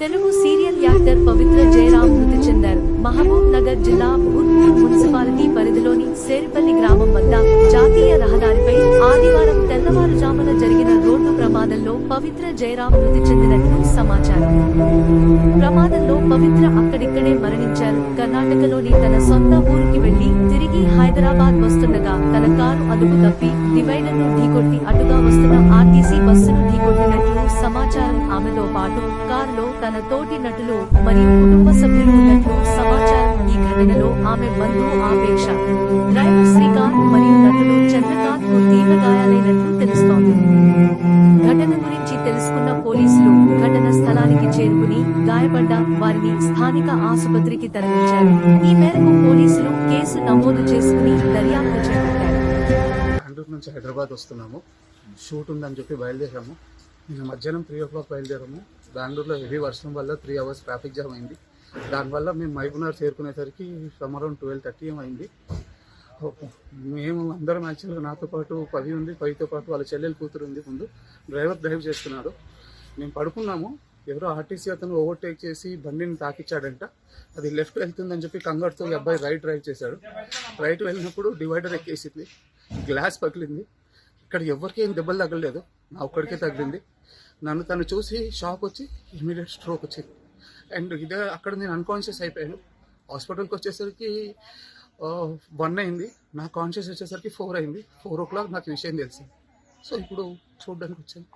Telugu serial actor పవిత్ర జయరాం మృతి చెందారు. మహబూబ్ నగర్ జిల్లా భూత్పూర్ మున్సిపాలిటీ పరిధిలోని సేరిపల్లి గ్రామం వద్ద జాతీయ రహదారిపై ఆదివారం తెల్లవారుజామున జరిగిన రోడ్డు ప్రమాదంలో పవిత్ర జయరాం మృతి చెందినట్లు సమాచారం. ప్రమాదంలో పవిత్ర అక్కడిక్కడే మరణించారు. కర్ణాటకలోని తన సొంత ఊరికి వెళ్ళి తిరిగి హైదరాబాద్ వస్తుండగా తన కారు అదుపు తప్పి డివైడర్ను ఢీకొట్టి అటుగా వస్తున్న ఆర్టీసీ బస్సును ఢీకొట్టినట్లు పాటు కారులో తన తోటి నటులు మరియు కుటుంబ సభ్యులు ఉన్నట్లు సమాచారం ఈ ఘటనలో ఆమె బంధువు ఆపేక్ష. డ్రైవర్ శ్రీకాంత్ మరియు నటుడు చంద్రకాంత్కు తీవ్ర గాయాలైనట్లు తెలుస్తోంది. ఘటన గురించి తెలుసుకున్న పోలీసులు ఘటన స్థలానికి చేరుకుని గాయపడ్డ వారిని స్థానిక ఆసుపత్రికి తరలించారు. ఈ మేరకు పోలీసులు కేసు నమోదు చేసుకుని దర్యాప్తు చేపట్టారు. నుంచి హైదరాబాద్ వస్తున్నాము. షూట్ ఉందని చెప్పి బయలుదేరాము. నిన్న మధ్యాహ్నం త్రీ ఓ క్లాక్ బయలుదేరాము. బెంగళూరులో హెవీ వర్షం వల్ల త్రీ అవర్స్ ట్రాఫిక్ జామ్ అయింది. దానివల్ల మేము మహబూబ్నగర్ చేరుకునేసరికి అరౌండ్ ట్వెల్వ్ థర్టీ అయింది. మేము అందరం యాక్చువల్గా నాతో పాటు పది ఉంది. పదితో పాటు వాళ్ళ చెల్లెలు కూతురు ఉంది ముందు. డ్రైవర్ డ్రైవ్ చేస్తున్నాడు. మేము పడుకున్నాము. ఎవరో ఆర్టీసీ అతను ఓవర్టేక్ చేసి బండిని తాకిచ్చాడంట. అది లెఫ్ట్ వెళ్తుందని చెప్పి కంగారుతో ఈ అబ్బాయి రైట్ డ్రైవ్ చేశాడు. రైట్ వెళ్ళినప్పుడు డివైడర్ ఎక్కేసింది. గ్లాస్ పగిలింది. ఇక్కడ ఎవరికి ఏం దెబ్బలు తగలలేదు. నా ఒక్కడికే తగిలింది. నన్ను తను చూసి షాక్ వచ్చి ఇమీడియట్ స్ట్రోక్ వచ్చింది అండ్ ఇదే అక్కడ నేను అన్కాన్షియస్ అయిపోయాను. హాస్పిటల్కి వచ్చేసరికి వన్ అయింది. నా కాన్షియస్ వచ్చేసరికి ఫోర్ అయింది. ఫోర్ ఓ క్లాక్ నాకు విషయం తెలిసింది. సో ఇప్పుడు చూడడానికి వచ్చాను.